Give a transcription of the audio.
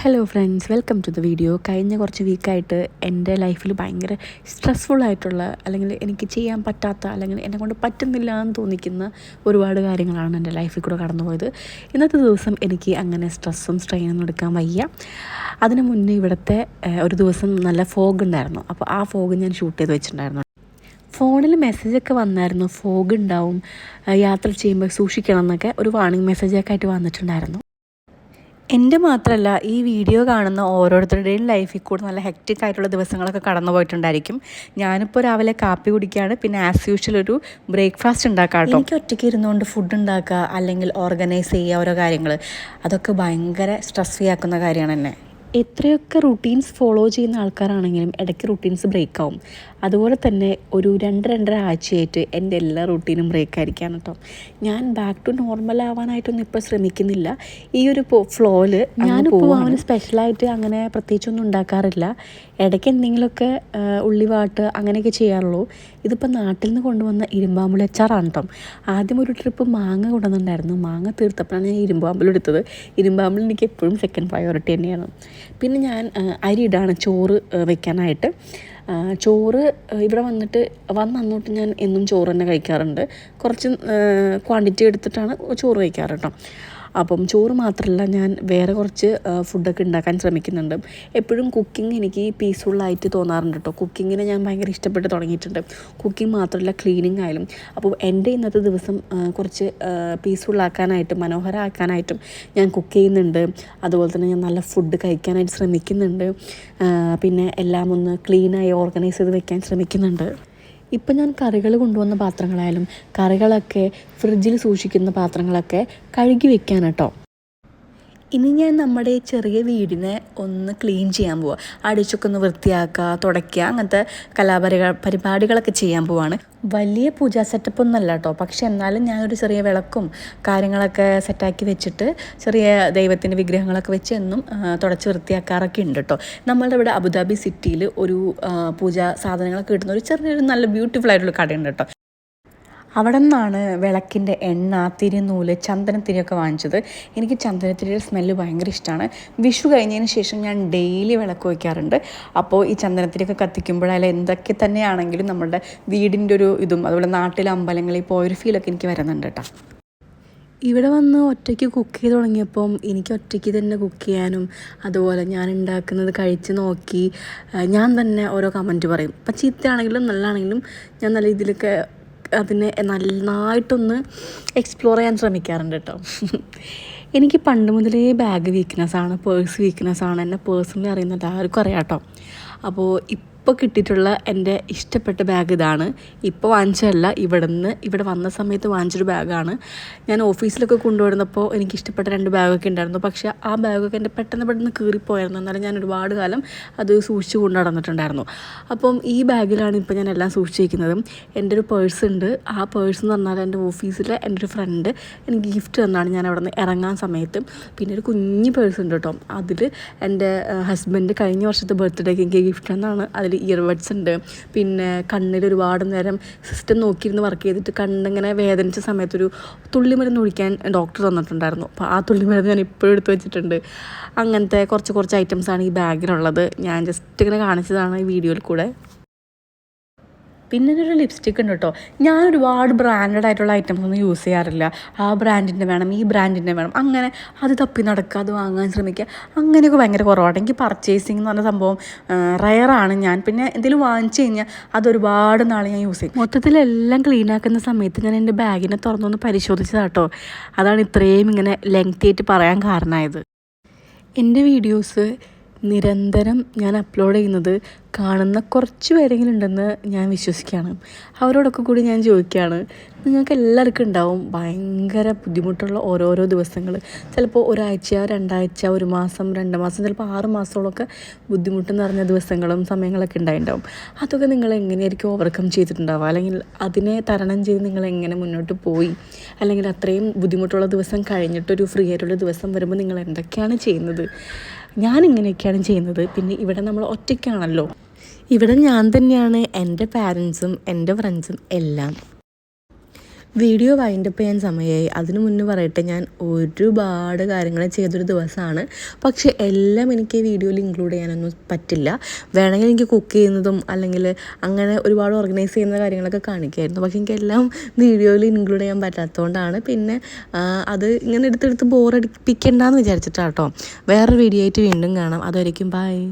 Hello friends welcome to the video കഴിഞ്ഞ കുറച്ച് വീക്കായിട്ട് എന്റെ ലൈഫിൽ ഭയങ്കര സ്ട്രെസ്ഫുൾ ആയിട്ടുള്ള അല്ലെങ്കിൽ എനിക്ക് ചെയ്യാൻ പറ്റാത്ത അല്ലെങ്കിൽ എന്നെ കൊണ്ട് പറ്റുന്നില്ല എന്ന് തോന്നിക്കുന്ന ഒരുപാട് കാര്യങ്ങളാണ് എന്റെ ലൈഫിൽ കൂടെ കടന്നുപോയത്. ഇന്നത്തെ ദിവസം എനിക്ക് അങ്ങനെ സ്ട്രെസ്സും സ്ട്രെയിനും എടുക്കാൻ വയ്യ. അതിന് മുന്നേ ഇവിടുത്തെ ഒരു ദിവസം നല്ല ഫോഗ് ഉണ്ടായിരുന്നു. അപ്പോൾ ആ ഫോഗ് ഞാൻ ഷൂട്ട് ചെയ്ത് വെച്ചിട്ടുണ്ടായിരുന്നു. ഫോണിൽ മെസ്സേജൊക്കെ വന്നായിരുന്നു. ഫോഗ് ഉണ്ടാവും. യാത്ര ചെയ്യുമ്പോൾ സൂക്ഷിക്കണം എന്നൊക്കെ ഒരു വാർണിംഗ് മെസ്സേജൊക്കെ ആയിട്ട് വന്നിട്ടുണ്ടായിരുന്നു. എന്റെ മാത്രമല്ല ഈ വീഡിയോ കാണുന്ന ഓരോരുത്തരുടെയും ലൈഫിൽ കൂടെ നല്ല ഹെക്റ്റിക് ആയിട്ടുള്ള ദിവസങ്ങളൊക്കെ കടന്നു പോയിട്ടുണ്ടായിരിക്കും. ഞാനിപ്പോൾ രാവിലെ കാപ്പി കുടിക്കുകയാണ് പിന്നെ ആസ് യൂഷ്വൽ ഒരു ബ്രേക്ക്ഫാസ്റ്റ് ഉണ്ടാക്കാം എനിക്ക് ഒറ്റയ്ക്ക് ഇരുന്നുകൊണ്ട് ഫുഡ് ഉണ്ടാക്കുക അല്ലെങ്കിൽ ഓർഗനൈസ് ചെയ്യുക ഓരോ കാര്യങ്ങൾ അതൊക്കെ ഭയങ്കര സ്ട്രെസ് ഫ്രീ ആക്കുന്ന കാര്യമാണ് എന്നെ. എത്രയൊക്കെ റുട്ടീൻസ് ഫോളോ ചെയ്യുന്ന ആൾക്കാരാണെങ്കിലും ഇടയ്ക്ക് റുട്ടീൻസ് ബ്രേക്ക് ആവും. അതുപോലെ തന്നെ ഒരു രണ്ട് രണ്ടര ആഴ്ചയായിട്ട് എന്റെ എല്ലാ റുട്ടീനും ബ്രേക്ക് ആയിരിക്കാണ് കേട്ടോ ഞാൻ ബാക്ക് ടു നോർമൽ ആവാനായിട്ടൊന്നും ഇപ്പോൾ ശ്രമിക്കുന്നില്ല. ഈ ഒരു ഫ്ലോയിൽ ഞാനിപ്പോൾ അവന് സ്പെഷ്യലായിട്ട് അങ്ങനെ പ്രത്യേകിച്ചൊന്നും ഉണ്ടാക്കാറില്ല. ഇടയ്ക്ക് എന്തെങ്കിലുമൊക്കെ ഉള്ളിവാട്ട് അങ്ങനെയൊക്കെ ചെയ്യാറുള്ളൂ. ഇതിപ്പോൾ നാട്ടിൽ നിന്ന് കൊണ്ടുവന്ന ഇരുമ്പാമ്പുളി അച്ചാറാണ് കേട്ടോ ആദ്യം ഒരു ട്രിപ്പ് മാങ്ങ കൊണ്ടുവന്നിട്ടുണ്ടായിരുന്നു. മാങ്ങ തീർത്തപ്പോഴാണ് ഞാൻ ഇരുമ്പാമ്പുളി എടുത്തത്. ഇരുമ്പാമ്പുളി എനിക്ക് എപ്പോഴും സെക്കൻഡ് പ്രയോറിറ്റി തന്നെയാണ്. പിന്നെ ഞാൻ അരി ചോറ് വെക്കാനായിട്ട്. ചോറ് ഇവിടെ വന്നിട്ട് വന്ന് അന്നോട്ട് ഞാൻ എന്നും ചോറ് തന്നെ കഴിക്കാറുണ്ട്. കുറച്ച് ക്വാണ്ടിറ്റി എടുത്തിട്ടാണ് ചോറ് കഴിക്കാറ് കേട്ടോ. അപ്പം ചോറ് മാത്രമല്ല ഞാൻ വേറെ കുറച്ച് ഫുഡൊക്കെ ഉണ്ടാക്കാൻ ശ്രമിക്കുന്നുണ്ട്. എപ്പോഴും കുക്കിംഗ് എനിക്ക് പീസ്ഫുള്ളായിട്ട് തോന്നാറുണ്ട് കേട്ടോ കുക്കിങ്ങിനെ ഞാൻ ഭയങ്കര ഇഷ്ടപ്പെട്ട് തുടങ്ങിയിട്ടുണ്ട്. കുക്കിംഗ് മാത്രമല്ല ക്ലീനിങ് ആയാലും. അപ്പോൾ എന്റെ ഇന്നത്തെ ദിവസം കുറച്ച് പീസ്ഫുള്ളാക്കാനായിട്ടും മനോഹരമാക്കാനായിട്ടും ഞാൻ കുക്ക് ചെയ്യുന്നുണ്ട്. അതുപോലെ തന്നെ ഞാൻ നല്ല ഫുഡ് കഴിക്കാനായിട്ട് ശ്രമിക്കുന്നുണ്ട്. പിന്നെ എല്ലാം ഒന്ന് ക്ലീനായി ഓർഗനൈസ് ചെയ്ത് വെക്കാൻ ശ്രമിക്കുന്നുണ്ട്. ഇപ്പം ഞാൻ കറികൾ കൊണ്ടുവന്ന പാത്രങ്ങളായാലും കറികളൊക്കെ ഫ്രിഡ്ജിൽ സൂക്ഷിക്കുന്ന പാത്രങ്ങളൊക്കെ കഴുകി വെക്കാൻ കേട്ടോ ഇനി ഞാൻ നമ്മുടെ ചെറിയ വീടിനെ ഒന്ന് ക്ലീൻ ചെയ്യാൻ പോവാം. അടിച്ചൊക്കെ ഒന്ന് വൃത്തിയാക്കുക തുടയ്ക്കുക അങ്ങനത്തെ കലാപരിക പരിപാടികളൊക്കെ ചെയ്യാൻ പോവാണ്. വലിയ പൂജാ സെറ്റപ്പ് ഒന്നല്ല കേട്ടോ പക്ഷെ എന്നാലും ഞാനൊരു ചെറിയ വിളക്കും കാര്യങ്ങളൊക്കെ സെറ്റാക്കി വെച്ചിട്ട് ചെറിയ ദൈവത്തിന്റെ വിഗ്രഹങ്ങളൊക്കെ വെച്ച് എന്നും തുടച്ച് വൃത്തിയാക്കാറൊക്കെ ഉണ്ട് കേട്ടോ നമ്മളുടെ ഇവിടെ അബുദാബി സിറ്റിയിൽ ഒരു പൂജാ സാധനങ്ങളൊക്കെ കിട്ടുന്ന ഒരു ചെറിയൊരു നല്ല ബ്യൂട്ടിഫുൾ ആയിട്ടുള്ള കടയുണ്ട് കേട്ടോ അവിടെ നിന്നാണ് വിളക്കിന്റെ എണ്ണ തിരിനൂൽ ചന്ദനത്തിരിയൊക്കെ വാങ്ങിച്ചത്. എനിക്ക് ചന്ദനത്തിരിയുടെ സ്മെല്ല് ഭയങ്കര ഇഷ്ടമാണ് വിഷു കഴിഞ്ഞതിന് ശേഷം ഞാൻ ഡെയിലി വിളക്ക് വയ്ക്കാറുണ്ട്. അപ്പോൾ ഈ ചന്ദനത്തിരിയൊക്കെ കത്തിക്കുമ്പോഴായാലും എന്തൊക്കെ തന്നെയാണെങ്കിലും നമ്മുടെ വീടിന്റെ ഒരു ഇതും അതുപോലെ നാട്ടിലെ അമ്പലങ്ങളിൽ പോയൊരു ഫീലൊക്കെ എനിക്ക് വരുന്നുണ്ട് കേട്ടോ. ഇവിടെ വന്ന് ഒറ്റയ്ക്ക് കുക്ക് ചെയ്ത് തുടങ്ങിയപ്പം എനിക്ക് ഒറ്റയ്ക്ക് തന്നെ കുക്ക് ചെയ്യാനും അതുപോലെ ഞാൻ ഉണ്ടാക്കുന്നത് കഴിച്ച് നോക്കി ഞാൻ തന്നെ ഓരോ കമന്റ് പറയും. ഇപ്പം ചീത്തയാണെങ്കിലും നല്ലതാണെങ്കിലും ഞാൻ നല്ല രീതിയിലൊക്കെ അതിനെ നന്നായിട്ടൊന്ന് എക്സ്പ്ലോർ ചെയ്യാൻ ശ്രമിക്കാറുണ്ട് കേട്ടോ. എനിക്ക് പണ്ട് മുതലേ ബാഗ് വീക്ക്നെസ് ആണ് പേഴ്സ് വീക്ക്നെസ് ആണ്. എന്നെ പേഴ്സണലി അറിയുന്ന എല്ലാവർക്കും അറിയാം കേട്ടോ. അപ്പോൾ ഇപ്പോൾ കിട്ടിയിട്ടുള്ള എന്റെ ഇഷ്ടപ്പെട്ട ബാഗ് ഇതാണ്. ഇപ്പോൾ വാങ്ങിച്ചതല്ല ഇവിടെ നിന്ന് ഇവിടെ വന്ന സമയത്ത് വാങ്ങിച്ചൊരു ബാഗാണ് ഞാൻ ഓഫീസിലൊക്കെ കൊണ്ടുവരുന്നപ്പോൾ എനിക്ക് ഇഷ്ടപ്പെട്ട രണ്ട് ബാഗൊക്കെ ഉണ്ടായിരുന്നു. പക്ഷേ ആ ബാഗൊക്കെ എന്റെ പെട്ടെന്ന് പെട്ടെന്ന് കീറിപ്പോയായിരുന്നു. എന്നാലും ഞാൻ ഒരുപാട് കാലം അത് സൂക്ഷിച്ച് കൊണ്ടു നടന്നിട്ടുണ്ടായിരുന്നു. അപ്പം ഈ ബാഗിലാണ് ഇപ്പോൾ ഞാൻ എല്ലാം സൂക്ഷിച്ചിരിക്കുന്നത്. എന്റെ ഒരു പേഴ്സ് ഉണ്ട്. ആ പേഴ്സ് എന്ന് പറഞ്ഞാൽ എന്റെ ഓഫീസിലെ എന്റെ ഒരു ഫ്രണ്ട് എനിക്ക് ഗിഫ്റ്റ് തന്നാണ് ഞാൻ അവിടെ നിന്ന് ഇറങ്ങാൻ സമയത്ത്. പിന്നെ ഒരു കുഞ്ഞ് പേഴ്സ് ഉണ്ട് കേട്ടോ. അതിൽ എന്റെ ഹസ്ബൻഡ് കഴിഞ്ഞ വർഷത്തെ ബർത്ത്ഡേക്ക് എനിക്ക് ഗിഫ്റ്റ് തന്നാണ്. അതിൽ ഇയർബഡ്സ് ഉണ്ട്. പിന്നെ കണ്ണിൽ ഒരുപാട് നേരം സിസ്റ്റം നോക്കിയിരുന്ന് വർക്ക് ചെയ്തിട്ട് കണ്ണിങ്ങനെ വേദനിച്ച സമയത്തൊരു തുള്ളിമരുന്ന് ഒഴിക്കാൻ ഡോക്ടർ തന്നിട്ടുണ്ടായിരുന്നു. അപ്പോൾ ആ തുള്ളിമരുന്ന് ഞാൻ ഇപ്പോഴും എടുത്തു വെച്ചിട്ടുണ്ട്. അങ്ങനത്തെ കുറച്ച് കുറച്ച് ഐറ്റംസാണ് ഈ ബാഗിലുള്ളത് ഞാൻ ജസ്റ്റ് ഇങ്ങനെ കാണിച്ചതാണ് ഈ വീഡിയോയിൽ കൂടെ. പിന്നെ ഒരു ലിപ്സ്റ്റിക് ഉണ്ട് കേട്ടോ ഞാൻ ഒരുപാട് ബ്രാൻഡഡ് ആയിട്ടുള്ള ഐറ്റംസ് ഒന്നും യൂസ് ചെയ്യാറില്ല. ആ ബ്രാൻഡിന്റെ വേണം ഈ ബ്രാൻഡിന്റെ വേണം. അങ്ങനെ അത് തപ്പി നടക്കുക അത് വാങ്ങാൻ ശ്രമിക്കുക. അങ്ങനെയൊക്കെ ഭയങ്കര കുറവാണ്. എനിക്ക് പർച്ചേസിങ് എന്ന് പറഞ്ഞ സംഭവം റയറാണ് ഞാൻ. പിന്നെ എന്തെങ്കിലും വാങ്ങിച്ചു കഴിഞ്ഞാൽ അത് ഒരുപാട് നാൾ ഞാൻ യൂസ് ചെയ്യും. മൊത്തത്തിലെല്ലാം ക്ലീൻ ആക്കുന്ന സമയത്ത് ഞാൻ എന്റെ ബാഗിനെ തുറന്നൊന്ന് പരിശോധിച്ചതാട്ടോ അതാണ് ഇത്രയും ഇങ്ങനെ ലെങ്തി ആയിട്ട് പറയാൻ കാരണമായത്. എന്റെ വീഡിയോസ് നിരന്തരം ഞാൻ അപ്ലോഡ് ചെയ്യുന്നത് കാണുന്ന കുറച്ച് പേരെങ്കിലും ഉണ്ടെന്ന് ഞാൻ വിശ്വസിക്കുകയാണ്. അവരോടൊക്കെ കൂടി ഞാൻ ചോദിക്കുകയാണ്. നിങ്ങൾക്ക് എല്ലാവർക്കും ഉണ്ടാവും ഭയങ്കര ബുദ്ധിമുട്ടുള്ള ഓരോരോ ദിവസങ്ങൾ ചിലപ്പോൾ ഒരാഴ്ച രണ്ടാഴ്ച ഒരു മാസം രണ്ട് മാസം ചിലപ്പോൾ ആറ് മാസത്തോളമൊക്കെ ബുദ്ധിമുട്ട് നിറഞ്ഞ ദിവസങ്ങളും സമയങ്ങളൊക്കെ ഉണ്ടായിട്ടുണ്ടാവും അതൊക്കെ നിങ്ങൾ എങ്ങനെയായിരിക്കും ഓവർകം ചെയ്തിട്ടുണ്ടാവുക? അല്ലെങ്കിൽ അതിനെ തരണം ചെയ്ത് നിങ്ങൾ എങ്ങനെ മുന്നോട്ട് പോയി? അല്ലെങ്കിൽ അത്രയും ബുദ്ധിമുട്ടുള്ള ദിവസം കഴിഞ്ഞിട്ടൊരു ഫ്രീ ആയിട്ടുള്ള ദിവസം വരുമ്പോൾ നിങ്ങൾ എന്തൊക്കെയാണ് ചെയ്യുന്നത്? ഞാൻ ഇങ്ങനെയൊക്കെയാണ് ചെയ്യുന്നത്. പിന്നെ ഇവിടെ നമ്മൾ ഒറ്റയ്ക്കാണല്ലോ. ഇവിടെ ഞാൻ തന്നെയാണ് എന്റെ പാരൻസും എന്റെ ഫ്രണ്ട്സും എല്ലാം. വീഡിയോ വൈൻഡപ്പ് ചെയ്യാൻ സമയമായി അതിനു മുന്നേ പറയട്ടെ ഞാൻ ഒരുപാട് കാര്യങ്ങൾ ചെയ്തൊരു ദിവസമാണ് പക്ഷേ എല്ലാം എനിക്ക് വീഡിയോയിൽ ഇൻക്ലൂഡ് ചെയ്യാനൊന്നും പറ്റില്ല. വേണമെങ്കിൽ എനിക്ക് കുക്ക് ചെയ്യുന്നതും അല്ലെങ്കിൽ അങ്ങനെ ഒരുപാട് ഓർഗനൈസ് ചെയ്യുന്ന കാര്യങ്ങളൊക്കെ കാണിക്കുമായിരുന്നു പക്ഷേ എനിക്കെല്ലാം വീഡിയോയിൽ ഇൻക്ലൂഡ് ചെയ്യാൻ പറ്റാത്തതുകൊണ്ടാണ് പിന്നെ അത് ഇങ്ങനെ എടുത്തെടുത്ത് ബോറടിപ്പിക്കണ്ടെന്ന് വിചാരിച്ചിട്ടാട്ടോ. വേറൊരു വീഡിയോ ആയിട്ട് വീണ്ടും കാണാം. അതായിരിക്കും ബൈ